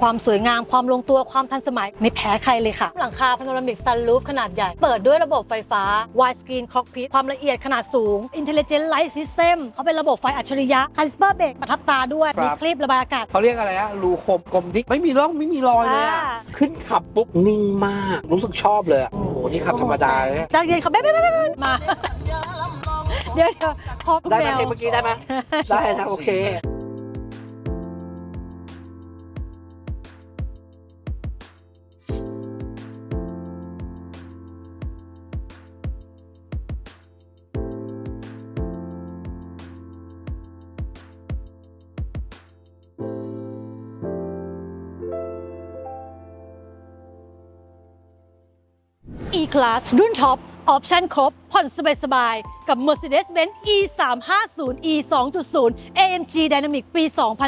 ความสวยงามความลงตัวความทันสมัยไม่แพ้ใครเลยค่ะ หลังคาพาโนรามิกซันรูฟขนาดใหญ่ เปิดด้วยระบบไฟฟ้า wide screen cockpit ความละเอียดขนาดสูง intelligent light system เขาเป็นระบบไฟอัจฉริยะ Casper b r a k ประทับตาด้วย ครัมีบ คลิประบายอากาศ เขาเรียกอะไรอะรูคมกลมดิกไม่มีร่องไม่มีรอยเลยอะอ่า ขึ้นขับปุ๊บ นิ่งมาก รู้สึกชอบเลยอะโอ้โห นี่ขับธรรมดาเลยนะจากเย็นเขาเบ๊ะเบ๊ะเบ๊ะเบ๊ะมา เดี๋ยวเดี๋ยวพอทุกได้ไหมแนวเพลงเมื่อกี้ได้ไหมได้นะ โอเค Class รุ่นท็อป ออปชั่นครบ ผ่อนสบายๆกับาย 3 5 0 E 2.0 AMG Dynamic ปี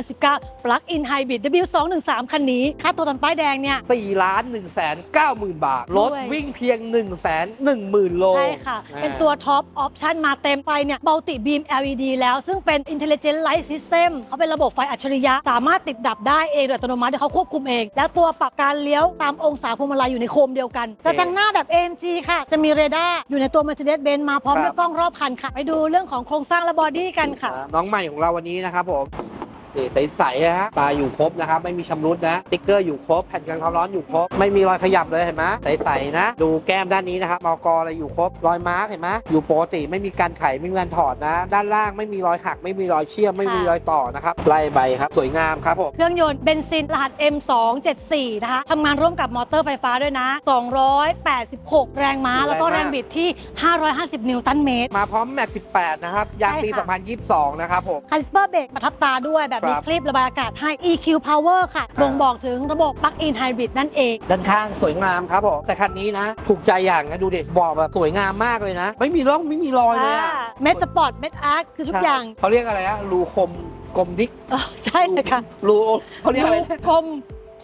2019 Plug-in Hybrid W213 คันนี้ ค่าตัวตอนป้ายแดงเนี่ย 4 ล้าน1แสน9หมื่นบาท รถด้วย วิ่งเพียง1แสน1หมื่นโลใช่ค่ะ อ่าเป็นตัวท็อปออปชันมาเต็มไปเนี่ยมัลติบีม LED แล้วซึ่งเป็น Intelligent Light System เขาเป็นระบบไฟอัจฉริยะ สามารถติดดับได้เองโดยอัตโนมัติโดยเขาควบคุมเอง แล้วตัวปรับการเลี้ยวตามองศาพวงมาลัยอยู่ในโคมเดียวกันกระจังหน้าแบบ AMG ค่ะ จะมีเรดาร์อยู่ในตัว Mercedes-Benz มาพร้อมด้วยกล้องรอบคันค่ะ ไปดูเรื่องของโครงสร้างและบอดี้กันค่ะ น้องใหม่ของเราวันนี้นะครับผม นี่ใสๆนะฮะตาอยู่ครบนะครับไม่มีชำรุดนะสติ๊กเกอร์อยู่ครบแผ่นกันความร้อนอยู่ครบไม่มีรอยขยับเลยเห็นไหมใสๆนะ ดูแก้มด้านนี้นะครับมอกออะไรอยู่ครบรอยมาร์กเห็นไหมอยู่ปกติไม่มีการไขไม่มีการถอดนะ ด้านล่างไม่มีรอยหัก ไม่มีรอยเชื่อมไม่มีรอยต่อนะครับไล่ใบครับสวยงามครับผมเครื่องยนต์เบนซินรหัส M274 นะคะทำงานร่วมกับมอเตอร์ไฟฟ้าด้วยนะ 286 แรงม้า แล้วก็แรแรงมากงบิดที่ 550 นิวตันเมตรมาพร้อมแม็ก18นะครับยางปีใช่ค่ะ2022 นะครับผมคันสเปอร์เบรกประทับตาด้วยแบบมีครับคลิประบายอากาศให้ EQ Power ค่ะอ่าบ่งบอกถึงระบบ Plug-in Hybrid นั่นเอง ด้านข้างสวยงามครับผมแต่คันนี้นะ ถูกใจอย่างนะ ดูดิบอกแบบสวยงามมากเลยนะ ไม่มีร่องไม่มีรอยเลยอะเมดสปอร์ต เมดอาร์ค คือทุกใช่อย่างเขาเรียกอะไรอะรูคมกลมดิกเออใช่เลยค่ะรูเขาเรียกอะไรดูกลม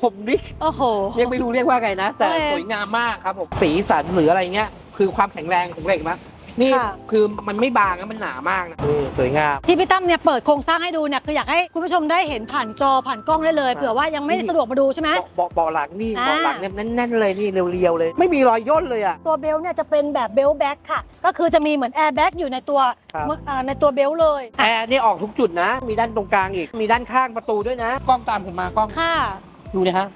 คมดิก โอ้โห เรียกไม่รู้เรียกว่าไงนะ แต่โอเคสวยงามมากครับผมสีสันหรืออะไรเงี้ย คือความแข็งแรงของเหล็กนะ นี่ค่ะ คือมันไม่บางนะมันหนามากนะนี่สวยงาม ที่พี่ตั้มเนี่ยเปิดโครงสร้างให้ดูเนี่ยคืออยากให้คุณผู้ชมได้เห็นผ่านจอผ่านกล้องได้เลยอ่าเผื่อว่ายังไม่สะดวกมาดูใช่ไหมเบาะเบาะหลังนี่อ่า เบาะหลังเนี่ยแน่นๆเลยนี่เรียวๆเลย ไม่มีรอยย่นเลยอะตัวเบลต์เนี่ยจะเป็นแบบเบลต์แบ็คค่ะ ก็คือจะมีเหมือนแอร์แบ็กอยู่ในตัวครับ เอ่อในตัวเบลต์เลยแอร์นี่ออกทุกจุดนะ มีด้านตรงกลางอีก มีด้านข้างประตูด้วยนะ กล้องตามผมมากล้องค่ะ ดูนะฮะ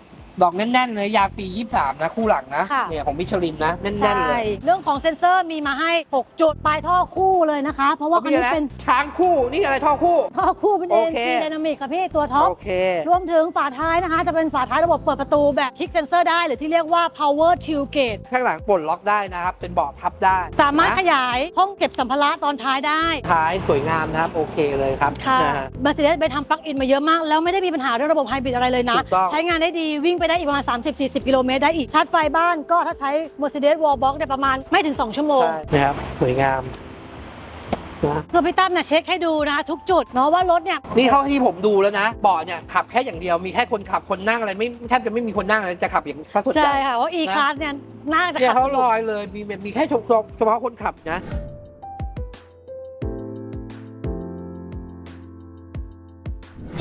ดอกแน่นๆเลยยางปี 23 นะคู่หลังนะค่ะ เนี่ยของมิชลินนะแน่ใช่นๆเลยเรื่องของเซ็นเซอร์มีมาให้ 6 จุด ปลายท่อคู่เลยนะคะ เพราะว่าคันมีนี้อะไรเป็นช้างคู่นี่อะไรท่อคู่ ท่อคู่เป็นโอ AMG เค Dynamic ค่ะพี่ตัวท็อป โอเค รวมถึงฝาท้ายนะคะ จะเป็นฝาท้ายระบบเปิดประตูแบบคลิกเซนเซอร์ได้หรือที่เรียกว่า power tailgate ข้างหลังปลดล็อกได้นะครับ เป็นเบาะพับได้สามารถขนะยายห้องเก็บสัมภาระตอนท้ายได้ ท้ายสวยงามนะครับ โอเคเลยครับค่ะนะฮะ Mercedes ไปทำปลั๊กอินมาเยอะมาก แล้วไม่ได้มีปัญหาเรื่องระบบไฮบริดอะไรเลยนะ ถูกต้อง ใช้งานได้ดีวิ่งไปได้อีกประมาณ 30-40 กิโลเมตรได้อีกชาร์จไฟบ้านก็ถ้าใช้ Mercedes Wallbox เนี่ยประมาณไม่ถึง 2 ชั่วโมงใช่นะครับ สวยงามนะคือพี่ตั้มเนี่ยเช็คให้ดูนะคะทุกจุดเนาะว่ารถเนี่ย นี่เขาที่ผมดูแล้วนะเบาะเนี่ยขับแค่อย่างเดียวมีแค่คนขับคนนั่งอะไรไม่แทบจะไม่มีคนนั่งเลยจะขับอย่างซะส่วนใหใช่ญ่ค่ะว่า E Class เนี่ยน่าจะเนี่ยขับเขาสลนุกอยเลยมีมีแค่เฉพาะเฉพาะคนขับนะ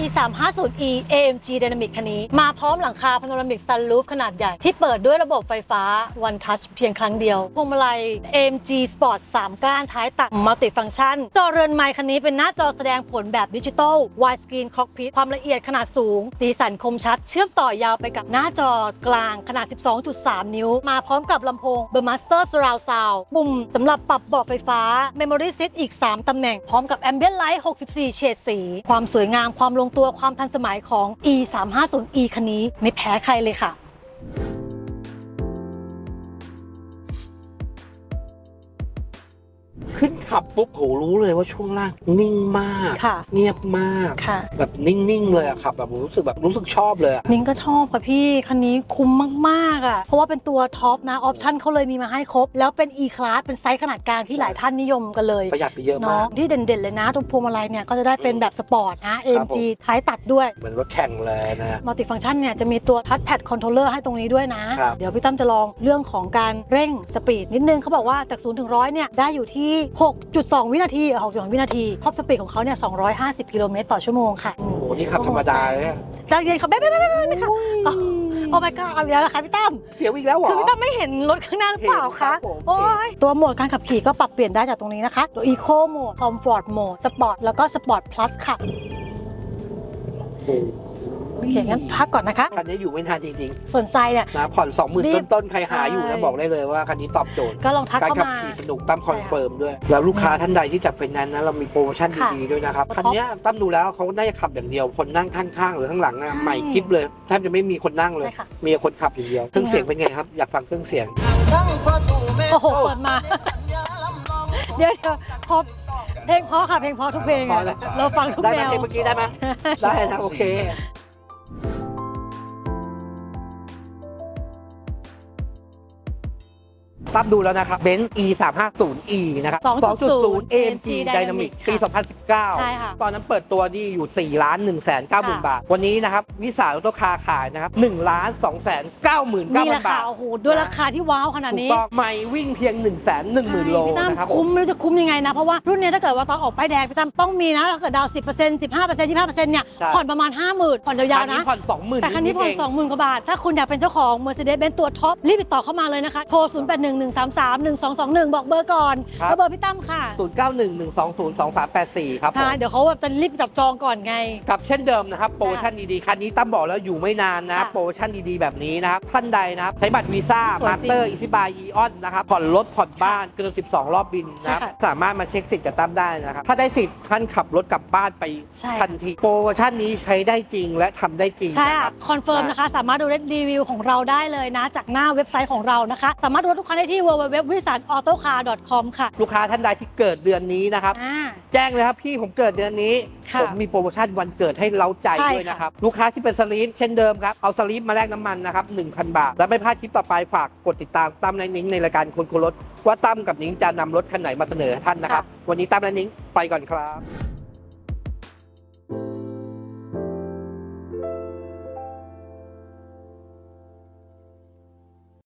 E 3 5 0 E AMG Dynamic คันนี้ มาพร้อมหลังคาพาโนรามิก Sunroof ขนาดใหญ่ ที่เปิดด้วยระบบไฟฟ้า One Touch เพียงครั้งเดียว พวงมาลัย AMG Sport 3 ก้านท้ายตัดมัลติฟัง c t ชัน จอเรือนไมค์คันนี้เป็นหน้าจอแสดงผลแบบดิจิตอล Wide Screen Cockpit ความละเอียดขนาดสูง สีสันคมชัด เชื่อมต่อยาวไปกับหน้าจอกลางขนาด 12.3 นิ้ว มาพร้อมกับลำโพง Burmaster Surround Sound ปุ่มสำหรับปรับเบาะไฟฟ้า Memory Seat อีก 3ตำแหน่งพร้อมกับ Ambient Light 64 เฉดสี ความสวยงามความลงตัวความทันสมัยของ E 3 5 0 E คันนี้ไม่แพ้ใครเลยค่ะ ขึ้นขับปุ๊บโหรู้เลยว่าช่วงล่างนิ่งมาก ค่ะ เงียบมาก ค่ะ แบบนิ่งๆเลยอะขับแบบรู้สึกแบบรู้สึกชอบเลยอะมิงก็ชอบค่ะพี่คันนี้คุ้มมากๆอะ เพราะว่าเป็นตัวท็อปนะ ออปชั่นเขาเลยมีมาให้ครบ แล้วเป็น E Class เป็นไซส์ขนาดกลางที่หลายท่านนิยมกันเลยประหยัดไปเยอะเนาะมากที่เด่นๆเลยนะตรงพวงมาลัยเนี่ยก็จะได้เป็นแบบสปอร์ตนะ AMG ท้ายตัดด้วย เหมือนรถแข่งเลยนะ มัลติฟัง c t ชันเนี่ยจะมีตัวทัชแพดคอนโทรลเลอร์ให้ตรงนี้ด้วยนะ ครับ เดี๋ยวพี่ตั้มจะลองเรื่องของการเร่งสปีดนิดนึงเขาบอกว่าจาก0ถึง100เนี่ยได้อยู่ที่6.2 วินาทีเออ6.2 วินาทีท็อปสปีดของเขาเนี่ย 250 กิโลเมตรต่อชั่วโมงค่ะโอ้โหหนี่ขับธรรมดาเลยเนี่ยใจเย็นค่ะเบ๊ะเบ๊ะเบ๊ะเบ๊ะเบ๊ะค่ะโอ้โอ้ my god เอาอีกแล้วนะคะพี่ตั้ม เสียวอีกแล้วเหรอ คือพี่ตั้มไม่เห็นรถข้างหน้าหรือเปล่าเห็นครัคะบผม โอ้ยตัวโหมดการขับขี่ก็ปรับเปลี่ยนได้จากตรงนี้นะคะ ตัว Eco Mode Comfort Mode Sport แล้วก็ Sport Plus ค่ะ โอ เคงั้นพักก่อนนะคะ คันนี้อยู่ไม่นานจริงสนใจเนี่ย ๆนะผ่อนสองหมื่นรีบต้นๆใครหาอยู่ใช่ นะบอกได้เลยว่าคันนี้ตอบโจทย์ ก็ลองทักการเข้าขับมา ขี่สนุกตั้มคอนเฟิร์มด้วย แล้วลูกค้าท่านใดที่จับเป็นนั้นนะเรามีโปรโมชั่นค่ะดีๆด้วยนะครับเพราะคันเนี้ยตั้มดูแล้วเขาน่าจะขับอย่างเดียว คนนั่งข้างๆหรือข้างหลังอะใช่ใหม่กิ๊บเลยแทบจะไม่มีคนนั่งเลย ใช่ค่ะ มีแต่คนขับอย่างเดียวเครื่องเสียงเป็นไงครับ อยากฟังเครื่องเสียง โอ้โหเปิดมา เดี๋ยวเดี๋ยวพอเพลงเพราะค่ะเพลงเพราะทุกเพลงพออะแล้ว เราฟังทุกได้แนไหมวเพลงเมื่อกี้ได้ไหมได้นะโอเค ตั้มดูแล้วนะครับเบนซ์ e 3 5 0 e นะครับ2.0 AMG Dynamic ปีใช่ค่ะ2019ตอนนั้นเปิดตัวนี่อยู่ 4 ล้าน1 9 0 0 0 0บาท วันนี้นะครับ วิสาลโตคาขายนะครับ1ล้าน2 9 9 0 0นี่รา0คาบาทโอ้โหด้วยราคาที่ว้าวขนาดถูกนี้ต้องไม่วิ่งเพียง 1 1 0 0 0 0 โลพี่ตั้มนะครับผมคุ้มไม่รู้จะคุ้มยังไงนะ เพราะว่ารุ่นเนี้ยถ้าเกิดว่าตอนออกป้ายแดงพี่ตั้มต้องมีนะถ้าเกิดดาวน์10% 15% 25%เนี่ยใช่ผ่อนประมาณ 50,000ผ่อนยาวคันๆนี้นะผ่อน20,000แต่คันนี้ผ่อนดๆเง20,000กว่าบาทถ้าคุณอยากเป็นเจ้าของ Mercedes-Benz ตัวท็อปรีบติดต่อเข้ามาเลยนะคะโทร0811331221 บอกเบอร์ก่อนครับ แล้วเบอร์พี่ตั้มค่ะ0911202384 ครับผมใช่เดี๋ยวเขาแบบจะรีบจับจองก่อนไง กับเช่นเดิมนะครับโปรโมชั่นดีๆ คันนี้ตั้มบอกแล้วอยู่ไม่นานนะค่ะโปรโมชั่นดีๆ แบบนี้นะครับท่านใดนะครับใช้บัตรวีซ่าสวยมาจสริงเตอร์อิซิบายอีออนนะครับผ่อนรถผ่อนบ้านเกิน 12 รอบบินนะครับใช่ค่ะ สามารถมาเช็คสิทธิ์กับตั้มได้นะครับถ้าได้สิทธิ์ท่านขับรถกลับบ้านไปใช่ค่ะทันทีโปรโมชั่นนี้ใช้ได้จริงและทำได้จริงใช่นะคค่ะรับ คอนเฟิร์มนะคะ สามารถดูรีวิวของเราได้เลยนะ จากหน้าเว็บไซต์ของเรานะคะ สามารถดูทุกคันได้ที่ www.wisanautocar.com ค่ะลูกค้าท่านใดที่เกิดเดือนนี้นะครับ อ่า แจ้งเลยครับพี่ผมเกิดเดือนนี้ ค่ะผมมีโปรโมชั่นวันเกิดให้เราใจใช่ด้วยค่ะ นะครับ ลูกค้าที่เป็นสลีปเช่นเดิมครับ เอาสลีปมาแลกน้ำมันนะครับ 1,000 บาท และไม่พลาดคลิปต่อไปฝากกดติดตามตั้มและนิ้งในรายการคนคุรถ ว่าตั้มกับนิ้งจะนำรถคันไหนมาเสนอให้ท่านนะครับ วันนี้ตั้มและนิ้งไปก่อนครับ